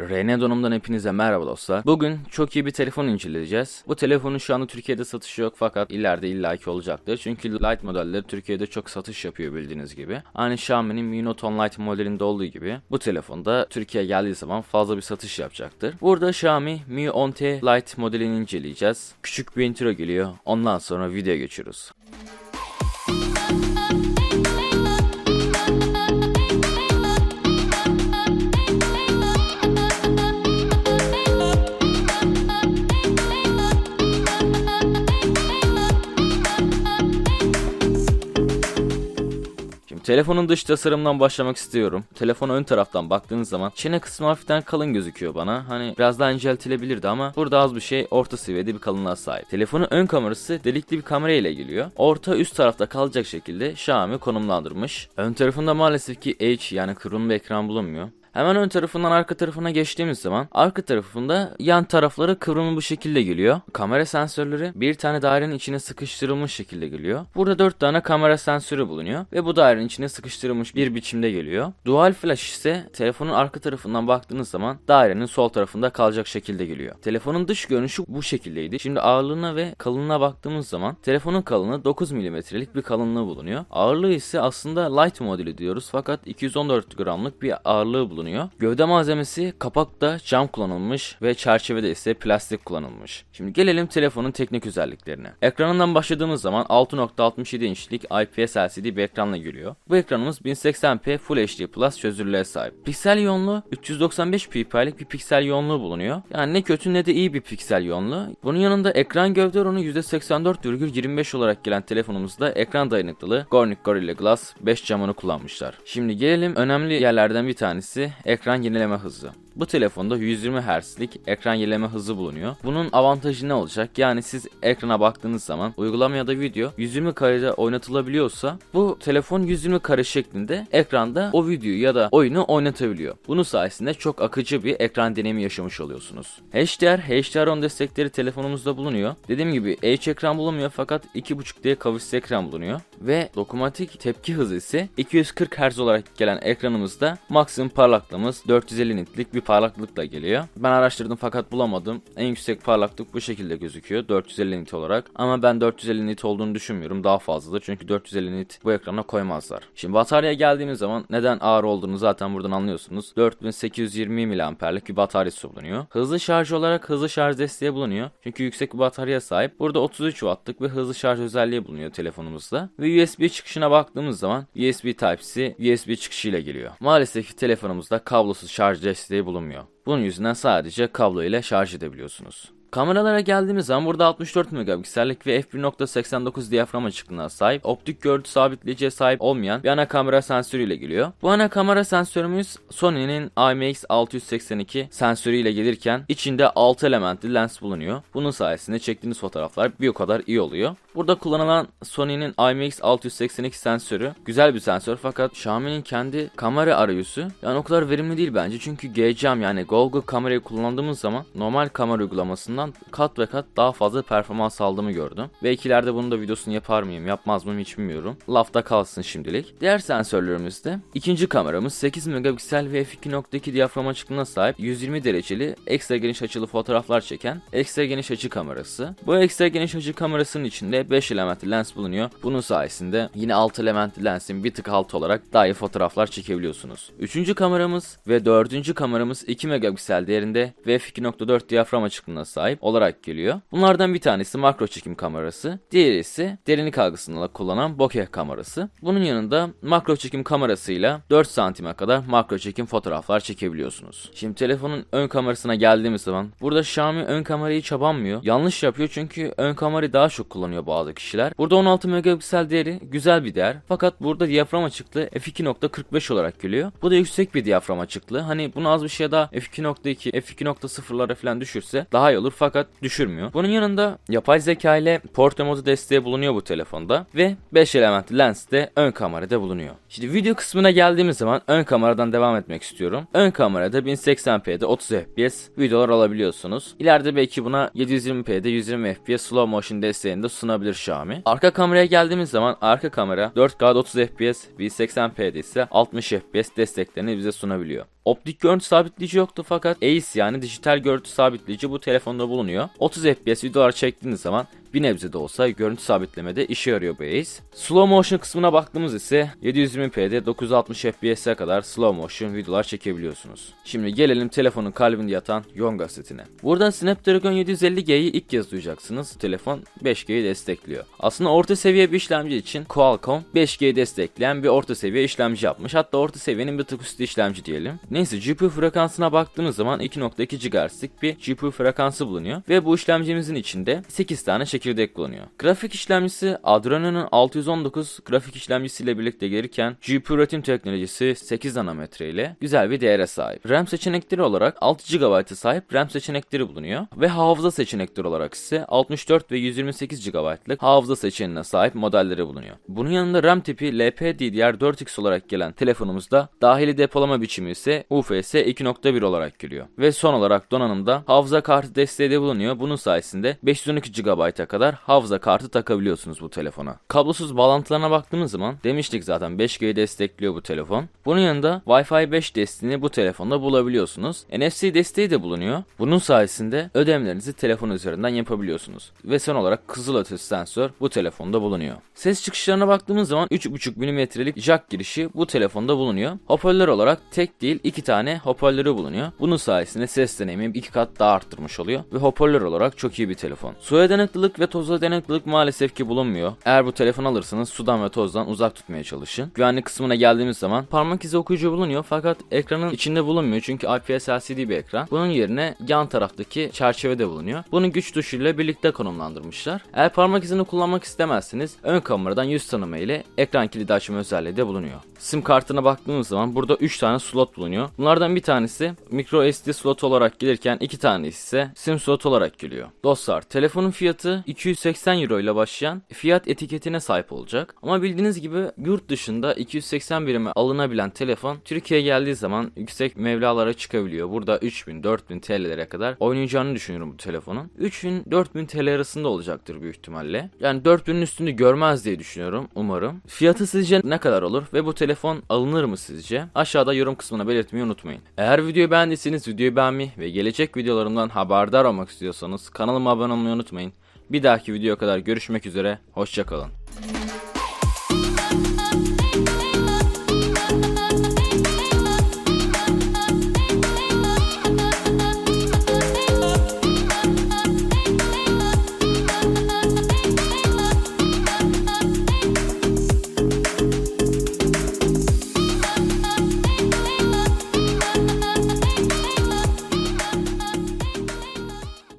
RN Donum'dan hepinize merhaba dostlar. Bugün çok iyi bir telefon inceleyeceğiz. Bu telefonun şu anda Türkiye'de satışı yok fakat ileride illaki olacaktır. Çünkü Lite modelleri Türkiye'de çok satış yapıyor bildiğiniz gibi. Aynı Xiaomi'nin Mi Note 10 Lite modelinde olduğu gibi bu telefonda Türkiye'ye geldiği zaman fazla bir satış yapacaktır. Burada Xiaomi Mi 10T Lite modelini inceleyeceğiz. Küçük bir intro geliyor. Ondan sonra videoya geçiyoruz. Telefonun dış tasarımından başlamak istiyorum. Telefon ön taraftan baktığınız zaman çene kısmı hafiften kalın gözüküyor bana. Hani biraz daha inceltilebilirdi ama burada az bir şey orta seviyede bir kalınlığa sahip. Telefonun ön kamerası delikli bir kamera ile geliyor. Orta üst tarafta kalacak şekilde Xiaomi konumlandırmış. Ön tarafında maalesef ki H yani kırılma ekran bulunmuyor. Hemen ön tarafından arka tarafına geçtiğimiz zaman arka tarafında yan tarafları kıvrımı bu şekilde geliyor. Kamera sensörleri bir tane dairenin içine sıkıştırılmış şekilde geliyor. Burada 4 tane kamera sensörü bulunuyor ve bu dairenin içine sıkıştırılmış bir biçimde geliyor. Dual flash ise telefonun arka tarafından baktığınız zaman dairenin sol tarafında kalacak şekilde geliyor. Telefonun dış görünüşü bu şekildeydi. Şimdi ağırlığına ve kalınlığına baktığımız zaman telefonun kalınlığı 9 mm'lik bir kalınlığı bulunuyor. Ağırlığı ise aslında light modeli diyoruz fakat 214 gramlık bir ağırlığı bulunuyor. Gövde malzemesi kapakta cam kullanılmış ve çerçevede ise plastik kullanılmış. Şimdi gelelim telefonun teknik özelliklerine. Ekranından başladığımız zaman 6.67 inçlik IPS LCD bir ekranla geliyor. Bu ekranımız 1080p Full HD Plus çözünürlüğe sahip. Piksel yoğunluğu 395 ppi'lik bir piksel yoğunluğu bulunuyor. Yani ne kötü ne de iyi bir piksel yoğunluğu. Bunun yanında ekran gövde oranı %84,25 olarak gelen telefonumuzda ekran dayanıklılığı Gornick Gorilla Glass 5 camını kullanmışlar. Şimdi gelelim önemli yerlerden bir tanesi ekran yenileme hızı. Bu telefonda 120 Hz'lik ekran yenileme hızı bulunuyor. Bunun avantajı ne olacak? Yani siz ekrana baktığınız zaman uygulama ya da video 120 karede oynatılabiliyorsa bu telefon 120 kare şeklinde ekranda o videoyu ya da oyunu oynatabiliyor. Bunun sayesinde çok akıcı bir ekran deneyimi yaşamış oluyorsunuz. HDR, HDR10 destekleri telefonumuzda bulunuyor. Dediğim gibi H ekran bulunmuyor fakat 2.5D kavisli ekran bulunuyor. Ve dokunmatik tepki hızı ise 240 Hz olarak gelen ekranımızda maksimum parlaklığımız 450 nitlik bir parlaklıkla geliyor. Ben araştırdım fakat bulamadım. En yüksek parlaklık bu şekilde gözüküyor 450 nit olarak. Ama ben 450 nit olduğunu düşünmüyorum. Daha fazladır. Çünkü 450 nit bu ekrana koymazlar. Şimdi bataryaya geldiğimiz zaman neden ağır olduğunu zaten buradan anlıyorsunuz. 4820 mAh'lik bir bataryası bulunuyor. Hızlı şarj olarak hızlı şarj desteği bulunuyor. Çünkü yüksek bir bataryaya sahip. Burada 33 wattlık ve hızlı şarj özelliği bulunuyor telefonumuzda. Ve USB çıkışına baktığımız zaman USB Type-C USB çıkışıyla geliyor. Maalesef ki telefonumuzda kablosuz şarj desteği bulunmuyor. Bunun yüzünden sadece kablo ile şarj edebiliyorsunuz. Kameralara geldiğimiz zaman burada 64 megapiksellik ve f1.89 diyafram açıklığına sahip, optik görüntü sabitleyiciye sahip olmayan bir ana kamera sensörüyle geliyor. Bu ana kamera sensörümüz Sony'nin IMX682 sensörüyle gelirken içinde 6 elementli lens bulunuyor. Bunun sayesinde çektiğiniz fotoğraflar bir o kadar iyi oluyor. Burada kullanılan Sony'nin IMX682 sensörü güzel bir sensör fakat Xiaomi'nin kendi kamera arayüzü yani o kadar verimli değil bence çünkü GCam yani Google kamerayı kullandığımız zaman normal kamera uygulamasından kat ve kat daha fazla performans aldığımı gördüm. Belki ileride bunun da videosunu yapar mıyım yapmaz mıyım hiç bilmiyorum. Lafta kalsın şimdilik. Diğer sensörlerimizde ikinci kameramız 8 megapiksel ve f2.2 diyafram açıklığına sahip 120 dereceli ekstra geniş açılı fotoğraflar çeken ekstra geniş açı kamerası. Bu ekstra geniş açı kamerasının içinde 5 elementli lens bulunuyor. Bunun sayesinde yine 6 elementli lensin bir tık altı olarak daha iyi fotoğraflar çekebiliyorsunuz. Üçüncü kameramız ve dördüncü kameramız 2 megapiksel değerinde ve f2.4 diyafram açıklığına sahip olarak geliyor. Bunlardan bir tanesi makro çekim kamerası, diğeri ise derinlik algısında kullanan bokeh kamerası. Bunun yanında makro çekim kamerasıyla 4 santime kadar makro çekim fotoğraflar çekebiliyorsunuz. Şimdi telefonun ön kamerasına geldiğimiz zaman burada Xiaomi ön kamerayı çabanmıyor. Yanlış yapıyor çünkü ön kamerayı daha çok kullanıyor bazı kişiler. Burada 16 megapiksel değeri güzel bir değer. Fakat burada diyafram açıklığı f2.45 olarak geliyor. Bu da yüksek bir diyafram açıklığı. Hani bunu az bir şey daha f2.2, f2.0'lara falan düşürse daha iyi olur fakat düşürmüyor. Bunun yanında yapay zeka ile portre modu desteği bulunuyor bu telefonda ve 5 elementli lens de ön kamerada bulunuyor. Şimdi video kısmına geldiğimiz zaman ön kameradan devam etmek istiyorum. Ön kamerada 1080p'de 30 fps videolar alabiliyorsunuz. İleride belki buna 720p'de 120 fps slow motion desteğini de sunabilir Xiaomi. Arka kameraya geldiğimiz zaman arka kamera 4K'da 30 fps, 1080p'de ise 60 fps desteklerini bize sunabiliyor. Optik görüntü sabitleyici yoktu fakat ACE yani dijital görüntü sabitleyici bu telefonda bulunuyor. 30 FPS videolar çektiğiniz zaman bir nebze de olsa görüntü sabitlemede işe yarıyor bu ACE. Slow motion kısmına baktığımız ise 720p'de 960 FPS'e kadar slow motion videolar çekebiliyorsunuz. Şimdi gelelim telefonun kalbinde yatan Yonga setine. Buradan Snapdragon 750G'yi ilk kez duyacaksınız. Telefon 5G'yi destekliyor. Aslında orta seviye bir işlemci için Qualcomm 5G'yi destekleyen bir orta seviye işlemci yapmış. Hatta orta seviyenin bir tık üstü işlemci diyelim. Neyse GPU frekansına baktığınız zaman 2.2 GHz'lik bir GPU frekansı bulunuyor. Ve bu işlemcimizin içinde 8 tane çekirdek bulunuyor. Grafik işlemcisi Adreno'nun 619 grafik işlemcisiyle birlikte gelirken GPU üretim teknolojisi 8 nanometre ile güzel bir değere sahip. RAM seçenekleri olarak 6 GB'a sahip RAM seçenekleri bulunuyor ve hafıza seçenekleri olarak ise 64 ve 128 GB'lık hafıza seçeneğine sahip modelleri bulunuyor. Bunun yanında RAM tipi LPDDR4X olarak gelen telefonumuzda dahili depolama biçimi ise UFS 2.1 olarak geliyor. Ve son olarak donanımda hafıza kartı desteği de bulunuyor. Bunun sayesinde 512 GB'a kadar hafıza kartı takabiliyorsunuz bu telefona. Kablosuz bağlantılarına baktığımız zaman demiştik zaten 5G'yi destekliyor bu telefon. Bunun yanında Wi-Fi 5 desteğini bu telefonda bulabiliyorsunuz. NFC desteği de bulunuyor. Bunun sayesinde ödemelerinizi telefon üzerinden yapabiliyorsunuz. Ve son olarak kızılötesi sensör bu telefonda bulunuyor. Ses çıkışlarına baktığımız zaman 3.5 mm'lik jack girişi bu telefonda bulunuyor. Hoparlör olarak tek değil iki tane hoparlörü bulunuyor. Bunun sayesinde ses deneyimi iki kat daha arttırmış oluyor ve hoparlör olarak çok iyi bir telefon. Suya dayanıklılık ve toza dayanıklılık maalesef ki bulunmuyor. Eğer bu telefon alırsanız sudan ve tozdan uzak tutmaya çalışın. Güvenlik kısmına geldiğimiz zaman parmak izi okuyucu bulunuyor fakat ekranın içinde bulunmuyor çünkü IPS LCD bir ekran. Bunun yerine yan taraftaki çerçevede bulunuyor. Bunu güç tuşuyla birlikte konumlandırmışlar. Eğer parmak izini kullanmak istemezseniz ön kameradan yüz tanıma ile ekran kilidi açma özelliği de bulunuyor. Sim kartına baktığımız zaman burada 3 tane slot bulunuyor. Bunlardan bir tanesi micro SD slot olarak gelirken iki tanesi ise sim slot olarak geliyor. Dostlar telefonun fiyatı 280 euro ile başlayan fiyat etiketine sahip olacak. Ama bildiğiniz gibi yurt dışında 280 birime alınabilen telefon Türkiye'ye geldiği zaman yüksek mevlalara çıkabiliyor. Burada 3000-4000 TL'lere kadar oynayacağını düşünüyorum bu telefonun. 3000-4000 TL arasında olacaktır büyük ihtimalle. Yani 4000'in üstünü görmez diye düşünüyorum umarım. Fiyatı sizce ne kadar olur ve bu telefon alınır mı sizce? Aşağıda yorum kısmına belirtmeyi unutmayın. Eğer videoyu beğendiyseniz videoyu beğenmeyi ve gelecek videolarımdan haberdar olmak istiyorsanız kanalıma abone olmayı unutmayın. Bir dahaki videoya kadar görüşmek üzere, hoşçakalın.